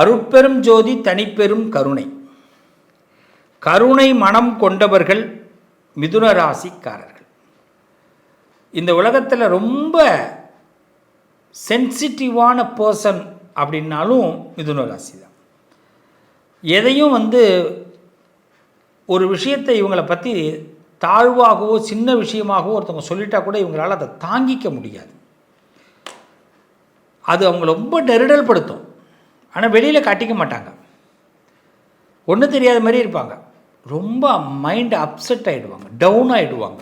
அருட்பெரும் ஜோதி தனிப்பெரும் கருணை. கருணை மனம் கொண்டவர்கள் மிதுன ராசிக்காரர்கள் இந்த உலகத்தில் ரொம்ப சென்சிட்டிவான பர்சன் அப்படின்னாலும் மிதுன ராசி தான் எதையும் வந்து ஒரு விஷயத்தை இவங்களை பற்றி தாழ்வாகவோ சின்ன விஷயமாகவோ ஒருத்தவங்க சொல்லிட்டா கூட இவங்களால் அதை தாங்கிக்க முடியாது. அது அவங்கள ரொம்ப நெருடல் படுத்தும் ஆனால் வெளியில் காட்டிக்க மாட்டாங்க. ஒன்றும் தெரியாத மாதிரி இருப்பாங்க. ரொம்ப மைண்ட் அப்செட் ஆகிடுவாங்க டவுன் ஆகிடுவாங்க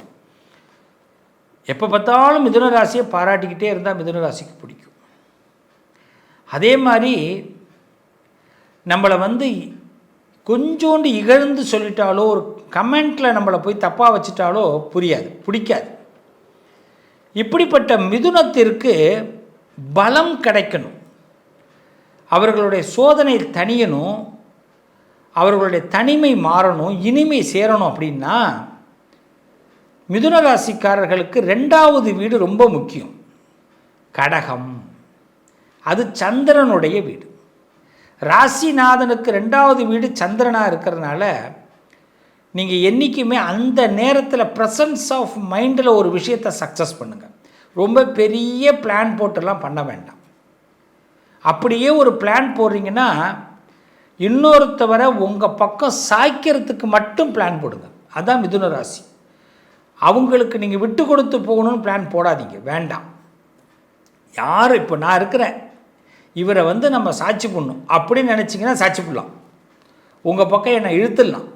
எப்போ பார்த்தாலும் மிதுன ராசியை பாராட்டிக்கிட்டே இருந்தால் மிதுன ராசிக்கு பிடிக்கும். அதே மாதிரி நம்மளை வந்து கொஞ்சோண்டு இகழ்ந்து சொல்லிட்டாலோ ஒரு கமெண்ட்டில் நம்மளை போய் தப்பாக வச்சுட்டாலோ புரியாது பிடிக்காது. இப்படிப்பட்ட மிதுனத்திற்கு பலம் கிடைக்கணும். அவர்களுடைய சோதனை தனியணும் அவர்களுடைய தனிமை மாறணும் இனிமை சேரணும் அப்படின்னா மிதுன ராசிக்காரர்களுக்கு ரெண்டாவது வீடு ரொம்ப முக்கியம். கடகம். அது சந்திரனுடைய வீடு. ராசிநாதனுக்கு ரெண்டாவது வீடு சந்திரனாக இருக்கிறதுனால நீங்கள் என்றைக்குமே அந்த நேரத்தில் ப்ரெசன்ஸ் ஆஃப் மைண்டில் ஒரு விஷயத்தை சக்ஸஸ் பண்ணுங்கள் ரொம்ப பெரிய பிளான் போட்டெல்லாம் பண்ண வேண்டாம். அப்படியே ஒரு பிளான் போடுறீங்கன்னா இன்னொருத்தவரை உங்கள் பக்கம் சாய்க்கிறதுக்கு மட்டும் பிளான் போடுங்க. அதுதான் மிதுன ராசி. அவங்களுக்கு நீங்கள் விட்டு கொடுத்து போகணும்னு பிளான் போடாதீங்க. வேண்டாம். யார் இப்போ நான் இருக்கிறேன். இவரை வந்து நம்ம சாட்சி பண்ணணும். அப்படின்னு நினச்சிங்கன்னா சாட்சி பண்ணலாம். உங்கள் பக்கம் என்னை இழுத்துடலாம்.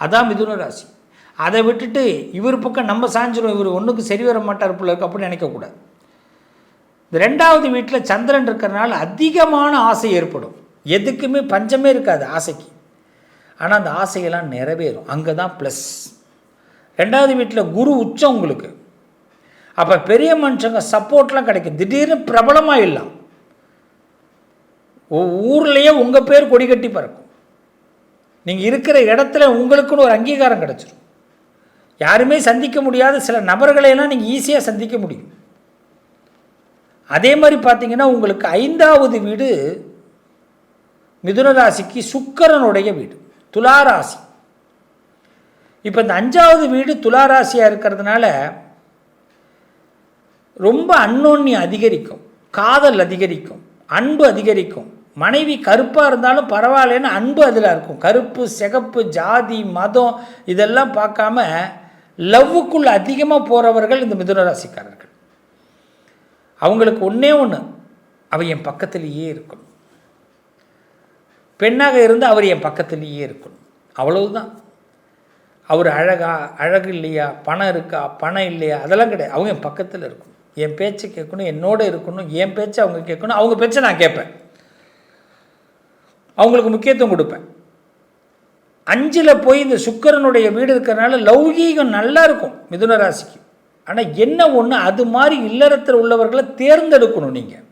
அதான் மிதுன ராசி. அதை விட்டுட்டு இவர் பக்கம் நம்ம சாஞ்சிடும் இவர் ஒன்றுக்கு சரி வர மாட்டார் பிள்ளைக்கு அப்படின்னு நினைக்கக்கூடாது. ரெண்டாவது வீட்டில் சந்திரன் இருக்கிறனால அதிகமான ஆசை ஏற்படும். எதுக்குமே பஞ்சமே இருக்காது ஆசைக்கு. ஆனால் அந்த ஆசையெல்லாம் நிறைவேறும். அங்கே தான் ப்ளஸ் ரெண்டாவது வீட்டில் குரு உச்சம் உங்களுக்கு. அப்போ பெரிய மனுஷங்க சப்போர்ட்லாம் கிடைக்கும். திடீர்னு பிரபலமாக இல்லாம் ஊர்லேயே உங்கள் பேர் கொடி கட்டி பறக்கும். நீங்கள் இருக்கிற இடத்துல உங்களுக்குன்னு ஒரு அங்கீகாரம் கிடச்சிரும். யாருமே சந்திக்க முடியாத சில நபர்களையெல்லாம் நீங்கள் ஈஸியாக சந்திக்க முடியும். அதே மாதிரி பார்த்தீங்கன்னா உங்களுக்கு ஐந்தாவது வீடு மிதுன ராசிக்கு சுக்கரனுடைய வீடு துளாராசி. இப்போ இந்த அஞ்சாவது வீடு துளாராசியாக இருக்கிறதுனால ரொம்ப அன்னோன்யம் அதிகரிக்கும் காதல் அதிகரிக்கும் அன்பு அதிகரிக்கும் மனைவி கருப்பாக இருந்தாலும் பரவாயில்லன்னு அன்பு அதில் இருக்கும். கருப்பு சிகப்பு ஜாதி மதம் இதெல்லாம் பார்க்காம லவ்வுக்குள்ளே அதிகமாக போகிறவர்கள் இந்த மிதுன ராசிக்காரர்கள் அவங்களுக்கு ஒன்றே ஒன்று அவள் என் பக்கத்திலேயே இருக்கணும். பெண்ணாக இருந்து அவர் என் பக்கத்திலேயே இருக்கணும். அவ்வளவுதான். அவர் அழகா அழகு இல்லையா பணம் இருக்கா பணம் இல்லையா அதெல்லாம் கிடையாது. அவங்க என் பக்கத்தில் இருக்கணும். என் பேச்சை கேட்கணும் என்னோட இருக்கணும் என் பேச்சை அவங்க கேட்கணும். அவங்க பேச்சை நான் கேட்பேன். அவங்களுக்கு முக்கியத்துவம் கொடுப்பேன். அஞ்சில் போய் இந்த சுக்கரனுடைய வீடு இருக்கிறனால லௌகீகம் நல்லா இருக்கும் மிதுன ராசிக்கு. ஆனால் என்ன ஒன்று அது மாதிரி இல்லறத்தில் உள்ளவர்களை தேர்ந்தெடுக்கணும் நீங்கள்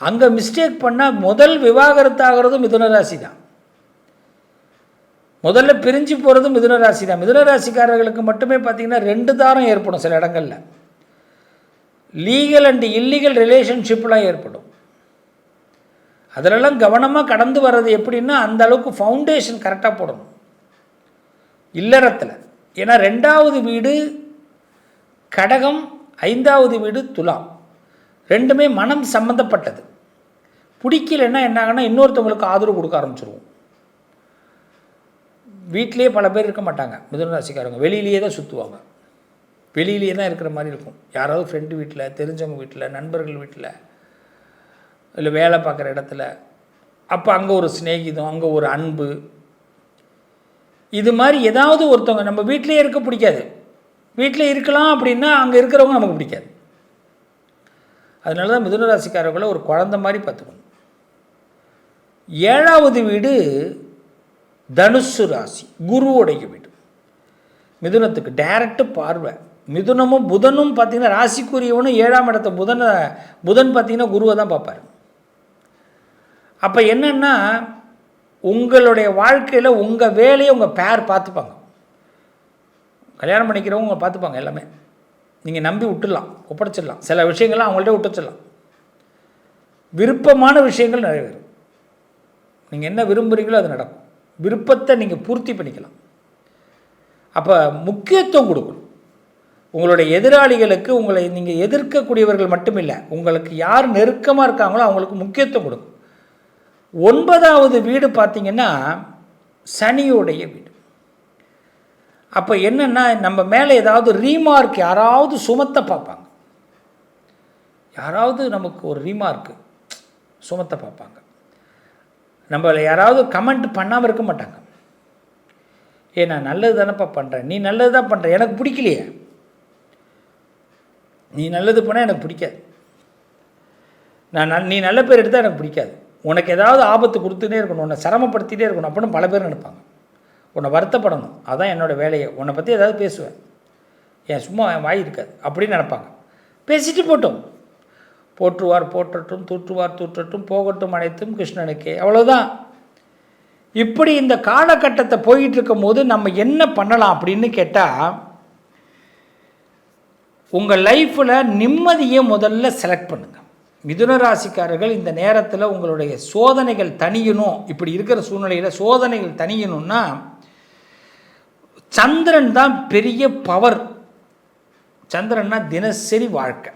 அங்கே மிஸ்டேக் பண்ணால் முதல் விவாகரத்தாகிறதும் மிதுன ராசி தான் முதல்ல பிரிஞ்சு போகிறதும் மிதுன ராசி தான் மிதுன ராசிக்காரர்களுக்கு மட்டுமே பார்த்திங்கன்னா ரெண்டு தாரம் ஏற்படும் சில இடங்களில். லீகல் அண்ட் இல்லீகல் ரிலேஷன்ஷிப்லாம் ஏற்படும். அதிலெல்லாம் கவனமாக கடந்து வர்றது எப்படின்னா அந்த அளவுக்கு ஃபவுண்டேஷன் கரெக்டாக போடணும். இல்லறத்தில். ஏன்னா ரெண்டாவது வீடு கடகம் ஐந்தாவது வீடு துலாம். ரெண்டுமே மனம் சம்மந்தப்பட்டது பிடிக்கலன்னா என்ன இன்னொருத்தவங்களுக்கு ஆதரவு கொடுக்க ஆரம்பிச்சிருவோம். வீட்டிலே பல பேர் இருக்க மாட்டாங்க. மிதுன ராசிக்காரங்க வெளியிலேயே தான் சுற்றுவாங்க வெளியிலேயே தான் இருக்கிற மாதிரி இருக்கும். யாராவது ஃப்ரெண்டு வீட்டில் தெரிஞ்சவங்க வீட்டில் நண்பர்கள் வீட்டில் இல்லை வேலை பார்க்குற இடத்துல. அப்போ அங்கே ஒரு சிநேகிதம் அங்கே ஒரு அன்பு. இது மாதிரி ஏதாவது ஒருத்தவங்க நம்ம வீட்டிலே இருக்க பிடிக்காது. வீட்டில் இருக்கலாம் அப்படின்னா அங்கே இருக்கிறவங்க நமக்கு பிடிக்காது. அதனால தான் மிதுன ராசிக்காரர்களை ஒரு குழந்த மாதிரி பார்த்துக்கணும். ஏழாவது வீடு தனுசு ராசி குருவுடைய வீடு. மிதுனத்துக்கு டைரக்டு பார்வை. மிதுனமும் புதனும் பார்த்திங்கன்னா ராசிக்குரியவனும் ஏழாம் இடத்த புதனை புதன் பார்த்திங்கன்னா குருவை தான் பார்ப்பார். அப்போ என்னென்னா உங்களுடைய வாழ்க்கையில் உங்கள் வேலையை உங்கள் பேர் பார்த்துப்பாங்க. கல்யாணம் பண்ணிக்கிறவங்க பார்த்துப்பாங்க எல்லாமே. நீங்கள் நம்பி விட்டுடலாம் ஒப்படைச்சிடலாம். சில விஷயங்கள்லாம் அவங்கள்ட்ட விட்டுச்சிடலாம். விருப்பமான விஷயங்கள் நிறைவேறும். நீங்கள் என்ன விரும்புகிறீங்களோ அது நடக்கும். விருப்பத்தை நீங்கள் பூர்த்தி பண்ணிக்கலாம். அப்போ முக்கியத்துவம் கொடுக்கணும். உங்களுடைய எதிராளிகளுக்கு உங்களை நீங்கள் எதிர்க்கக்கூடியவர்கள் மட்டும் இல்லை உங்களுக்கு யார் நெருக்கமாக இருக்காங்களோ அவங்களுக்கு முக்கியத்துவம் கொடுக்கும். ஒன்பதாவது வீடு பார்த்திங்கன்னா சனியோடைய வீடு. அப்போ என்னென்னா நம்ம மேலே ஏதாவது ரீமார்க் யாராவது சுமத்த பார்ப்பாங்க. யாராவது நமக்கு ஒரு ரீமார்க்கு சுமத்த பார்ப்பாங்க. நம்மளை யாராவது கமெண்ட் பண்ணாமல் இருக்க மாட்டாங்க. ஏ நான் நல்லது தானேப்பா பண்ணுறேன் நீ நல்லது தான் பண்ணுற எனக்கு பிடிக்கலையே. நீ நல்லது பண்ணால் எனக்கு பிடிக்காது. நான் நல் நீ நல்ல பேர் எடுத்தால் எனக்கு பிடிக்காது. உனக்கு ஏதாவது ஆபத்து கொடுத்துட்டே இருக்கணும். உன்னை சிரமப்படுத்திகிட்டே இருக்கணும். அப்படின்னு பல பேர் நினைப்பாங்க. உன்னை வருத்தப்படணும். அதான் என்னோடய வேலையை. உன்னை பற்றி ஏதாவது பேசுவேன். ஏன் சும்மா என் வாய் இருக்காது. அப்படின்னு நினப்பாங்க. பேசிட்டு போட்டோம். போற்றுவார் போற்றட்டும் தூற்றுவார் தூற்றட்டும் போகட்டும் அனைத்தும் கிருஷ்ணனுக்கே. அவ்வளோதான் இப்படி இந்த காலகட்டத்தை போயிட்டு இருக்கும்போது நம்ம என்ன பண்ணலாம் அப்படின்னு கேட்டால் உங்கள் லைஃப்பில் நிம்மதியை முதல்ல செலக்ட் பண்ணுங்கள் மிதுன ராசிக்காரர்கள் இந்த நேரத்தில் உங்களுடைய சோதனைகள் தனியணும் இப்படி இருக்கிற சூழ்நிலையில் சோதனைகள் தனியணும்னா சந்திரன் தான் பெரிய பவர் சந்திரன்னா தினசரி வாழ்க்கை.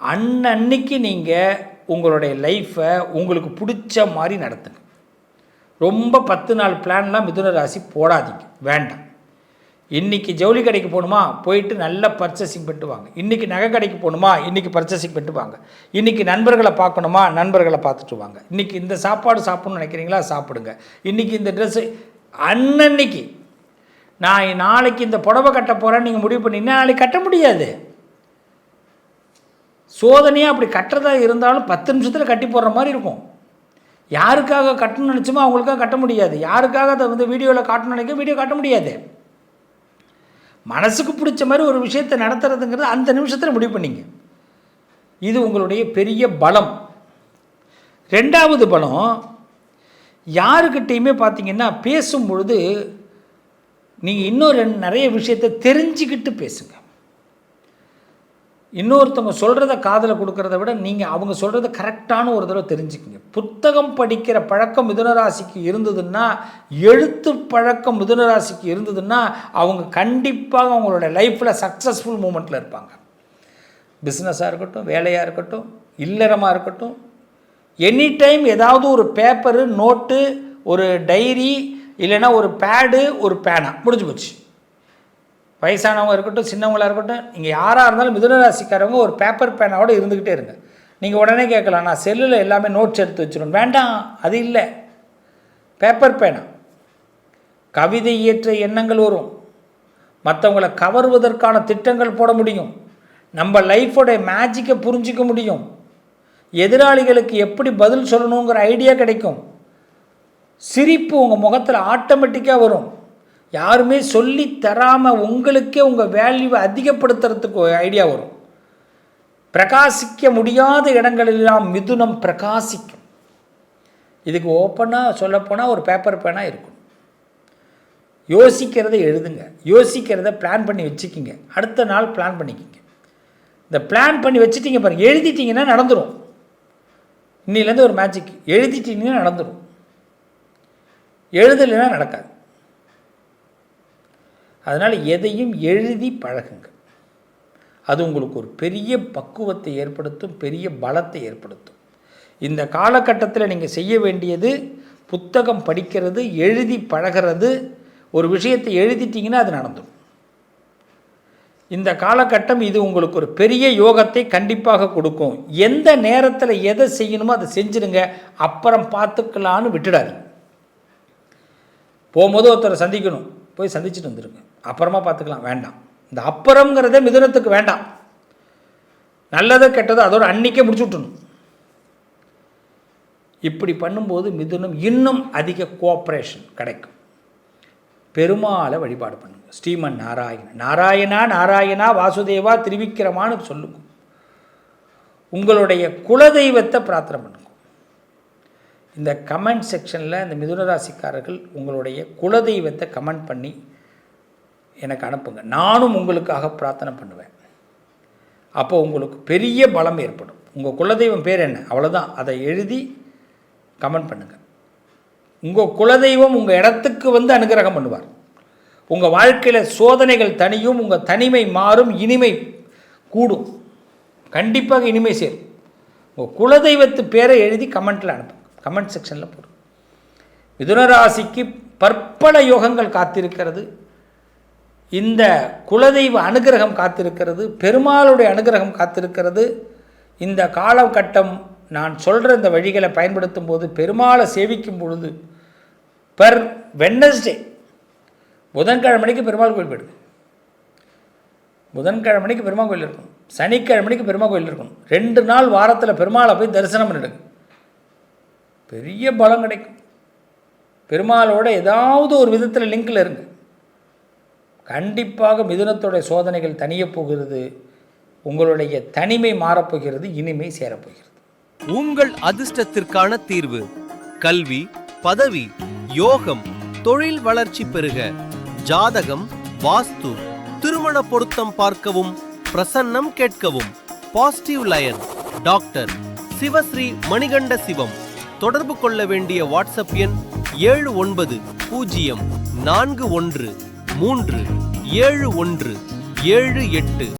அன்னன்னைக்கு நீங்கள் உங்களுடைய லைஃப்பை உங்களுக்கு பிடிச்ச மாதிரி நடத்துங்க. ரொம்ப பத்து நாள் பிளான்லாம் மிதுன ராசி போடாதீங்க. வேண்டாம். இன்றைக்கி ஜவுளி கடைக்கு போகணுமா? போயிட்டு நல்லா பர்ச்சேசிங் பண்ணிட்டு வாங்க. இன்றைக்கி நகை கடைக்கு போகணுமா? இன்றைக்கி பர்ச்சேசிங் பண்ணிட்டு வாங்க. இன்றைக்கி நண்பர்களை பார்க்கணுமா? நண்பர்களை பார்த்துட்டு வாங்க. இன்றைக்கி இந்த சாப்பாடு சாப்பிட்ணுன்னு நினைக்கிறீங்களா? சாப்பிடுங்க. இன்றைக்கி இந்த ட்ரெஸ்ஸு அன்னன்னைக்கு நான் நாளைக்கு இந்த புடவை கட்ட போகிறேன்னு நீங்கள் முடிவு பண்ணிங்கன்னா நாளைக்கு கட்ட முடியாது. சோதனையாக அப்படி கட்டுறதா இருந்தாலும் பத்து நிமிஷத்தில் கட்டி போடுற மாதிரி இருக்கும். யாருக்காக கட்டணும்னு நினச்சோமோ அவங்களுக்காக கட்ட முடியாது. யாருக்காக அதை வந்து வீடியோவில் காட்டணும்னு நினைக்க வீடியோ காட்ட முடியாது. மனசுக்கு பிடிச்ச மாதிரி ஒரு விஷயத்தை நடத்துறதுங்கிறது அந்த நிமிஷத்தில் முடிவு பண்ணிங்க. இது உங்களுடைய பெரிய பலம். ரெண்டாவது பலம் யாருக்கிட்டேயுமே பார்த்தீங்கன்னா பேசும் பொழுது நீங்கள் இன்னும் ரெண்டு நிறைய விஷயத்தை தெரிஞ்சுக்கிட்டு பேசுங்க. இன்னொருத்தவங்க சொல்கிறத காதில் கொடுக்கறத விட நீங்கள் அவங்க சொல்கிறத கரெக்டான ஒரு தடவை தெரிஞ்சுக்கிங்க. புத்தகம் படிக்கிற பழக்கம் மிதுனராசிக்கு இருந்ததுன்னா எழுத்து பழக்கம் மிதுனராசிக்கு இருந்ததுன்னா அவங்க கண்டிப்பாக அவங்களோட லைஃப்பில் சக்ஸஸ்ஃபுல் மூமெண்ட்டில் இருப்பாங்க. பிஸ்னஸாக இருக்கட்டும் வேலையாக இருக்கட்டும் இல்லறமாக இருக்கட்டும் எனி டைம் ஏதாவது ஒரு பேப்பரு நோட்டு ஒரு டைரி இல்லைன்னா ஒரு பேடு ஒரு பேனா முடிஞ்சு போச்சு. வயசானவங்க இருக்கட்டும் சின்னவங்களாக இருக்கட்டும் நீங்கள் யாராக இருந்தாலும் மிதுனராசிக்காரவங்க ஒரு பேப்பர் பேனாவோடு இருந்துக்கிட்டே இருங்க. நீங்கள் உடனே கேட்கலாம் நான் செல்லில் எல்லாமே நோட்ஸ் எடுத்து வச்சிடணும் வேண்டாம் அது இல்லை. பேப்பர் பேனா கவிதை இயற்ற எண்ணங்கள் வரும். மற்றவங்களை கவர்வதற்கான திட்டங்கள் போட முடியும். நம்ம லைஃபோடைய மேஜிக்கை புரிஞ்சிக்க முடியும். எதிராளிகளுக்கு எப்படி பதில் சொல்லணுங்கிற ஐடியா கிடைக்கும். சிரிப்பு உங்கள் முகத்தில் ஆட்டோமேட்டிக்காக வரும். யாருமே சொல்லி தராமல் உங்களுக்கே உங்கள் வேல்யூவை அதிகப்படுத்துறதுக்கு ஐடியா வரும். பிரகாசிக்க முடியாத இடங்களெல்லாம் மிதுனம் பிரகாசிக்கும். இதுக்கு ஓப்பனாக சொல்லப்போனால் ஒரு பேப்பர் பேனாக இருக்கும். யோசிக்கிறத எழுதுங்க. யோசிக்கிறத பிளான் பண்ணி வச்சுக்கிங்க. அடுத்த நாள் பிளான் பண்ணிக்கிங்க. இந்த பிளான் பண்ணி வச்சுட்டிங்க பாருங்கள் எழுதிட்டிங்கன்னா நடந்துடும் இன்னிலேருந்து ஒரு மேஜிக் எழுதிட்டிங்கன்னா நடந்துடும் எழுதலைன்னா நடக்காது. அதனால் எதையும் எழுதி பழகுங்க அது உங்களுக்கு ஒரு பெரிய பக்குவத்தை ஏற்படுத்தும் பெரிய பலத்தை ஏற்படுத்தும். இந்த காலகட்டத்தில் நீங்கள் செய்ய வேண்டியது புத்தகம் படிக்கிறது எழுதி பழகிறது ஒரு விஷயத்தை எழுதிட்டிங்கன்னா அது நடந்துடும். இந்த காலகட்டம் இது உங்களுக்கு ஒரு பெரிய யோகத்தை கண்டிப்பாக கொடுக்கும். எந்த நேரத்தில் எதை செய்யணுமோ அதை செஞ்சுருங்க அப்புறம் பார்த்துக்கலான்னு விட்டுடாது போகும்போது ஒருத்தரை சந்திக்கணும். போய் சந்திச்சுட்டு வந்துருங்க அப்புறமா பார்த்துக்கலாம். வேண்டாம். இந்த அப்புறங்கிறதே மிதுனத்துக்கு வேண்டாம். நல்லதை கெட்டதை அதோட அன்னைக்கே முடிச்சு விட்டணும் இப்படி பண்ணும்போது மிதுனம் இன்னும் அதிக கோஆப்ரேஷன் கிடைக்கும். பெருமாளை வழிபாடு பண்ணுங்க. ஸ்ரீமன் நாராயணன். நாராயணா நாராயணா வாசுதேவா திருவிக்கிரமான்னு சொல்லுங்க. உங்களுடைய குலதெய்வத்தை பிரார்த்தனை பண்ணுங்க. இந்த கமெண்ட் செக்ஷனில் இந்த மிதுனராசிக்காரர்கள் உங்களுடைய குலதெய்வத்தை கமெண்ட் பண்ணி எனக்கு அனுப்புங்க. நானும் உங்களுக்காக பிரார்த்தனை பண்ணுவேன். அப்போ உங்களுக்கு பெரிய பலம் ஏற்படும். உங்கள் குலதெய்வம் பேர் என்ன? அவ்வளோதான் அதை எழுதி கமெண்ட் பண்ணுங்கள் உங்கள் குலதெய்வம் உங்கள் இடத்துக்கு வந்து அனுகிரகம் பண்ணுவார். உங்கள் வாழ்க்கையில் சோதனைகள் தனியும் உங்கள் தனிமை மாறும் இனிமை கூடும். கண்டிப்பாக இனிமை சேரும். உங்கள் குலதெய்வத்து பேரை எழுதி கமெண்ட்டில் அனுப்பும் கமெண்ட் செக்ஷனில் போடு. மிதுனராசிக்கு பற்பல யோகங்கள் காத்திருக்கிறது. இந்த குலதெய்வ அனுகிரகம் காத்திருக்கிறது. பெருமாளுடைய அனுகிரகம் காத்திருக்கிறது. இந்த காலகட்டம் நான் சொல்கிற இந்த வழிகளை பயன்படுத்தும் போது பெருமாளை சேவிக்கும் பொழுது பெர் வெட்னஸ்டே புதன்கிழமணிக்கு பெருமாள் கோயில் போயிடுது. புதன்கிழமணிக்கு பெருமாள் கோயில் இருக்கும். சனிக்கிழமைக்கு பெருமாள் கோயில் இருக்கும். ரெண்டு நாள் வாரத்தில் பெருமாளை போய் தரிசனம் பண்ணிடுங்க. பெரிய பலம் கிடைக்கும். பெருமாளோட ஏதாவது ஒரு விதத்தில் லிங்கில் இருங்க கண்டிப்பாக மிதுனத்தோடைய சோதனைகள் தனியப் போகிறது. உங்களுடைய தனிமை மாறப்போகிறது இனிமை சேரப்போகிறது உங்கள் அதிர்ஷ்டத்திற்கான தீர்வு கல்வி பதவி யோகம் தொழில் வளர்ச்சி பெருக ஜாதகம் வாஸ்து திருமண பொருத்தம் பார்க்கவும் பிரசன்னம் கேட்கவும் positive lion doctor Sivasri Manikanda Sivam. தொடர்பு கொள்ள வேண்டிய வாட்ஸ்அப் எண் ஏழு ஒன்பது பூஜ்ஜியம் நான்கு ஒன்று மூன்று ஏழு ஒன்று ஏழு எட்டு.